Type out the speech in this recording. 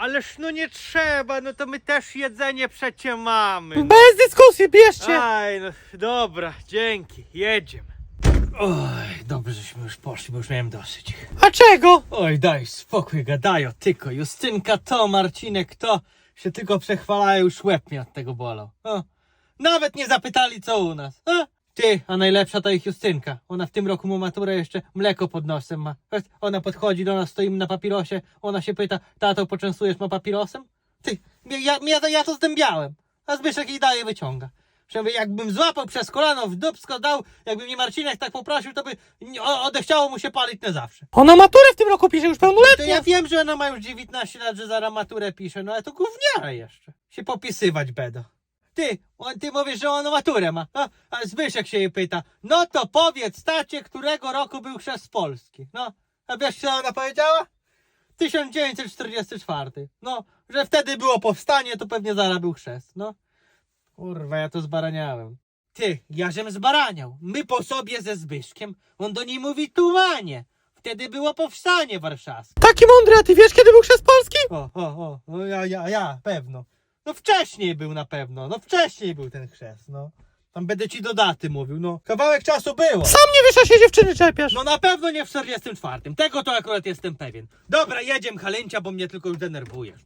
Ależ no nie trzeba, no to my też jedzenie przecie mamy. Bez dyskusji, bierzcie! Aj, no dobra, dzięki, jedziemy. Oj, dobrze, żeśmy już poszli, bo już miałem dosyć. A czego? Oj, daj spokój, gadają, tylko Justynka to, Marcinek to, się tylko przechwalają, już łeb mnie od tego bolał. O, nawet nie zapytali, co u nas. O, ty, a najlepsza to ich Justynka. Ona w tym roku ma maturę, jeszcze mleko pod nosem ma. Wiesz, Ona podchodzi do nas, stoimy na papirosie, ona się pyta, tato, poczęstujesz ma papirosem? Ty, ja, ja, ja to zdębiałem, a Zbyszek jej daje, wyciąga. Żeby jakbym złapał przez kolano, w dupsko dał, jakby mnie Marcinek tak poprosił, to by o- odechciało mu się palić na zawsze. Ona maturę w tym roku pisze już To pełnoletnia. ja wiem, że ona ma już 19 lat, że zaraz maturę pisze, no ale to gówniara jeszcze. Się popisywać bedo. Ty, on, ty mówisz, że ona maturę ma. A, a Zbyszek się jej pyta, no to powiedz tacie, którego roku był chrzest Polski. No, a wiesz co ona powiedziała? 1944. No, że wtedy było powstanie, to pewnie zaraz był chrzest, no. Kurwa, ja to zbaraniałem. Ty, ja żem zbaraniał. My po sobie ze Zbyszkiem, on do niej mówi tumanie. Wtedy było powstanie warszawskie. Taki mądry, a ty wiesz kiedy był chrzest Polski? O, o, o, no ja, ja, ja, pewno. No wcześniej był na pewno, no wcześniej był ten chrzest, no. Tam będę ci do daty mówił, no. Kawałek czasu było. Sam nie wiesz, a się dziewczyny czepiasz. No na pewno nie w 44. Tego to akurat jestem pewien. Dobra, jedziemy Halęcia, bo mnie tylko już denerwujesz.